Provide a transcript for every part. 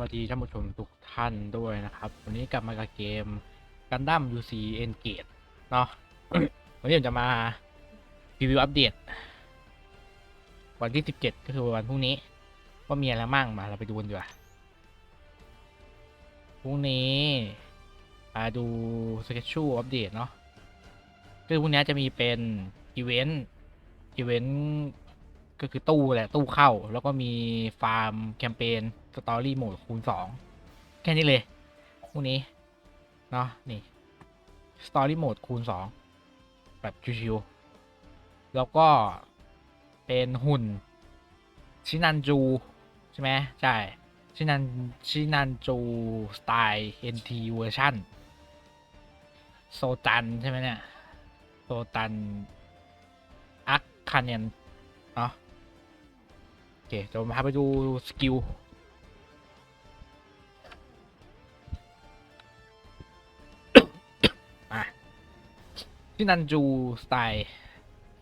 วัสดีท่านผู้ชมทุกท่านด้วยนะครับ วันนี้กลับมากับเกมกันดั้ม UC Engage เนาะวันนี้ผมจะมารีวิวอัปเดต วันที่ 17 ก็คือวันพรุ่งนี้ ว่ามีอะไรมั่งมาเราไปดูกันดีกว่าพรุ่งนี้มาดูสเกจชูอัปเดตเนาะคือพรุ่งนี้จะมีเป็นอีเวนต์อีเวนต์ ก็คือตู้แหละ ตู้เข้า แล้วก็มีฟาร์มแคมเปญสตอรี่โหมดคูณสองแค่นี้เลยพวกนี้ เนาะนี่สตอรี่โหมดคูณสองแบบชิวๆแล้วก็เป็นหุ่น ชินันจู ใช่ไหมใช่ ชินันชินันจูสไตล์ NT เวอร์ชันโซตัน ใช่ไหมเนี่ย โซตัน อักคาเนนเนาะ เคเดี๋ยวมาพาไปดูสกิลที่นันจู สไตล์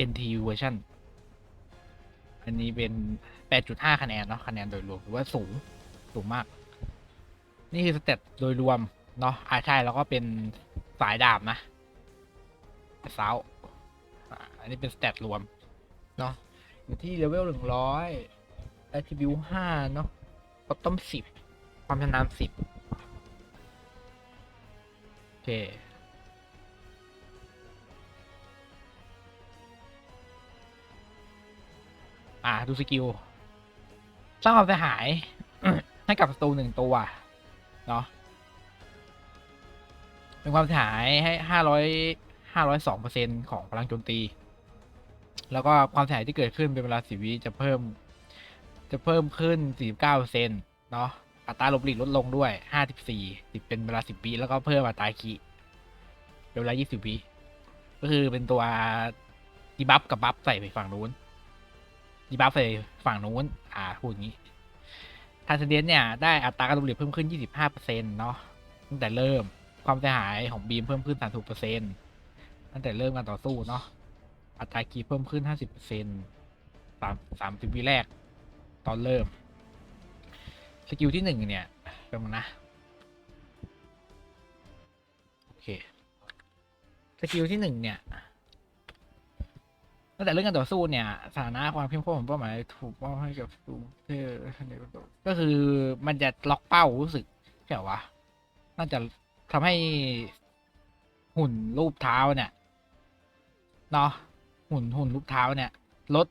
NT เวอร์ชันอันนี้เป็น 8.5 คะแนน เนาะคะแนนโดยรวมถือว่าสูง สูงมาก นี่คือสเตตโดยรวม เนาะอาใช่แล้วก็เป็นสายดาบนะเซาอ่าอันนี้เป็นสเตตรวม เนาะอยู่ที่เลเวลหนึ่งร้อย attribute ห้าเนาะก็ต้มสิบความชำนาญสิบโอเคอ่าดูสกิลสร้างความเสียหาย ให้กับศัตรูหนึ่งตัวเนาะเป็นความเสียหายให้ห้าร้อยห้าร้อยสองเปอร์เซ็นของพลังโจมตี แล้วก็ความเสียหายที่เกิดขึ้นเป็นเวลาสิวิจะเพิ่ม จะเพิ่มขึ้น 49เปอร์เซ็นต์เนาะอัตราลบหลีกลดลงด้วย 54 10 เป็นเวลา 10วิแล้วก็เพิ่มอัตราคีเป็นเวลา 20วิก็คือเป็นตัวดีบัฟกับบัฟใส่ไปฝั่งนู้นดีบัฟใส่ฝั่งนู้น อ่าพูดอย่างนี้ทาร์เดนเนี่ย ได้อัตราการลบหลีกเพิ่มขึ้น 25เปอร์เซ็นต์เนาะตั้งแต่เริ่มความเสียหายของบีมเพิ่มขึ้น30เปอร์เซ็นต์ตั้งแต่เริ่มการต่อสู้เนาะอัตราคีเพิ่มขึ้น 50เปอร์เซ็นต์สามสามสิบวิแรก ตอนเริ่ม สกิลที่หนึ่งเนี่ยเป็นมันนะ โอเค สกิลที่หนึ่งเนี่ยตั้งแต่เรื่องการต่อสู้เนี่ยสถานะความเข้มข้นของเป้าหมายถูกมอบให้กับสูเพื่อก็คือมันจะล็อกเป้ารู้สึกใช่เหรอวะน่าจะทำให้หุ่นรูปเท้าเนี่ยเนาะหุ่นหุ่นรูปเท้าเนี่ย ลด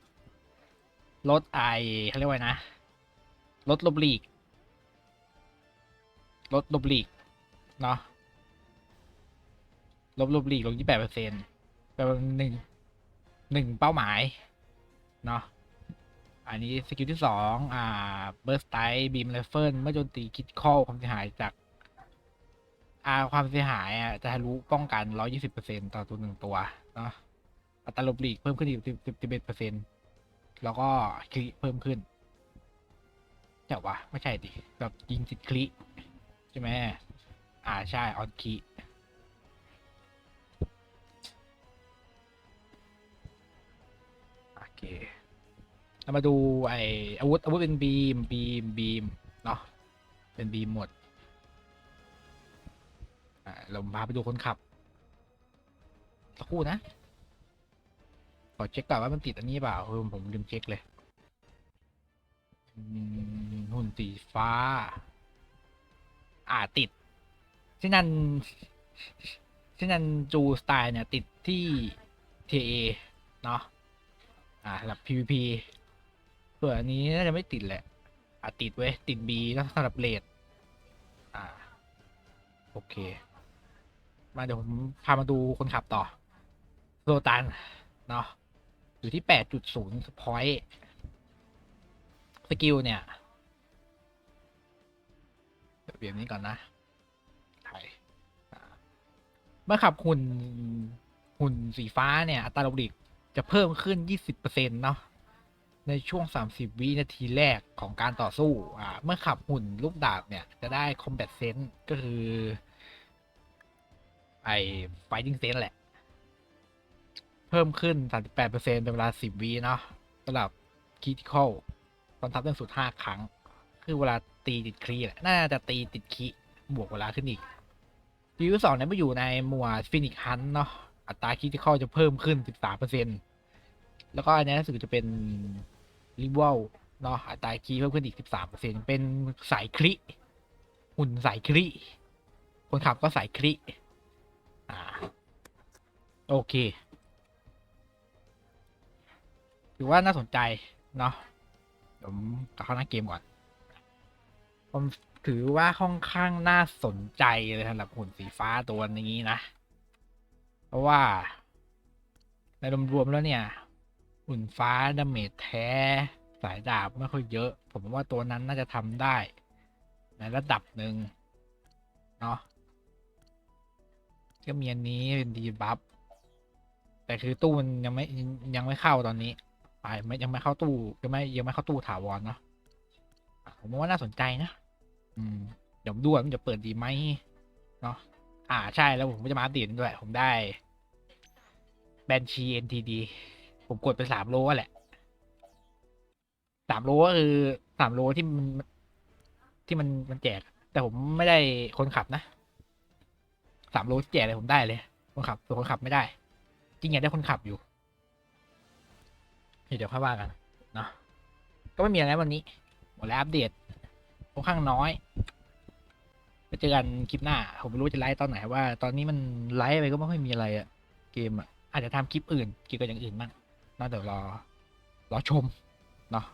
ลดไอเขาเรียกว่าไงนะลดลบหลีกลดลบหลีกเนาะลบลบหลีกลงยี่แปดเปอร์เซ็นต์แปลว่าหนึ่งหนึ่งเป้าหมายเนาะอันนี้สกิลที่สองอ่าเบิร์สไตบีมไรเฟิลเมื่อโจมตีคิดข้อความเสียหายจากอ่าความเสียหายอะจะทะลุป้องกันร้อยี่สิบเปอร์เซ็นต่อตัวหนึ่งตัวเนาะอัตราลบหลีกเพิ่มขึ้นอีกสิบสิบเอ็ดเปอร์เซ็นต์ แล้วก็คลิเพิ่มขึ้นแต่วะไม่ใช่ดิแบบยิงติดคลิใช่ไหมอ่าใช่ออนคลิโอเคเรามาดูไออาวุธอาวุธเป็นบีมบีมบีมเนาะเป็นบีมหมดเราพาไปดูคนขับสักครู่นะ ขอเช็คก่อนว่ามันติดอันนี้เปล่าเออผมลืมเช็คเลยหุ่นสีฟ้า อ่าติดที่นั่นที่นั่นจูสไตล์เนี่ย ติดที่ TA เนาะอ่าสำหรับ PVP ส่วนอันนี้น่าจะไม่ติดแหละ อ่าติดเว้ย ติด B แล้วสำหรับเลดอ่า โอเค มาเดี๋ยวผมพามาดูคนขับต่อโซตัน เนาะ อยู่ที่แปดจุดศูนย์พอยต์สกิลเนี่ยเดี๋ยวเปลี่ยนนี้ก่อนนะไทยเมื่อขับหุ่นหุ่นสีฟ้าเนี่ย อัตราลบหลีกจะเพิ่มขึ้น 20%เนาะในช่วง 30 วินาทีแรกของการต่อสู้ อ่า เมื่อขับหุ่นลูกดาบเนี่ย จะได้ combat sense ก็คือ ไอ้ fighting sense แหละ เพิ่มขึ้น 38%เป็นเวลา 10วิเนาะสำหรับ critical ตอนทับเรื่องสุด 5 ครั้ง คือเวลาตีติดครีแหละน่าจะตีติดคีบวกเวลาขึ้นอีกรีวิวสองเนี่ยมาอยู่ในหมวดฟินิกฮันเนาะอัตราคิดที่เข้าจะเพิ่มขึ้น 13%แล้วก็อันนี้รู้สึกจะเป็นริวลเนาะอัตราคีเพิ่มขึ้นอีก 13%เป็นสายคริหุ่นสายคริคนขับก็สายคริอ่าโอเค ถือว่าน่าสนใจเนาะผมกลับเข้าหน้าเกมก่อน ผมถือว่าค่อนข้างน่าสนใจเลยสำหรับหุ่นสีฟ้าตัวนี้นะ เพราะว่าในรวมๆแล้วเนี่ย หุ่นฟ้าดาเมจแท้สายดาบไม่ค่อยเยอะ ผมว่าตัวนั้นน่าจะทำได้ ในระดับหนึ่งเนาะก็มีอันนี้เป็นดีบัฟแต่คือตู้มันยังไม่ยังไม่เข้าตอนนี้ ไปไม่ยังไม่เข้าตู้ยังไม่ยังไม่เข้าตู้ถาวรเนาะผมว่าน่าสนใจนะ อืมเดี๋ยวดูว่ามันจะเปิดดีไหมเนาะอ่าใช่แล้วผมก็จะมาอัปเดตด้วย ผมได้แบนชี NTD ผมกดไปสามโลแหละสามโลก็คือสามโลที่มันที่มันมันแจก แต่ผมไม่ได้คนขับนะสามโลที่แจกเลยผมได้เลย คนขับตัวคนขับไม่ได้ จริงอยากได้คนขับอยู่ เดี๋ยวค่อยว่ากันเนาะก็ไม่มีอะไรวันนี้ หมดแล้วอัปเดตค่อนข้างน้อยไปเจอกันคลิปหน้า ผมไม่รู้จะไลฟ์ตอนไหนว่า ตอนนี้มันไลฟ์ไปก็ไม่ค่อยมีอะไรอะเกมอะอาจจะทำคลิปอื่นเกี่ยวกับอย่างอื่นบ้างน่าเดี๋ยวรอรอชมเนาะ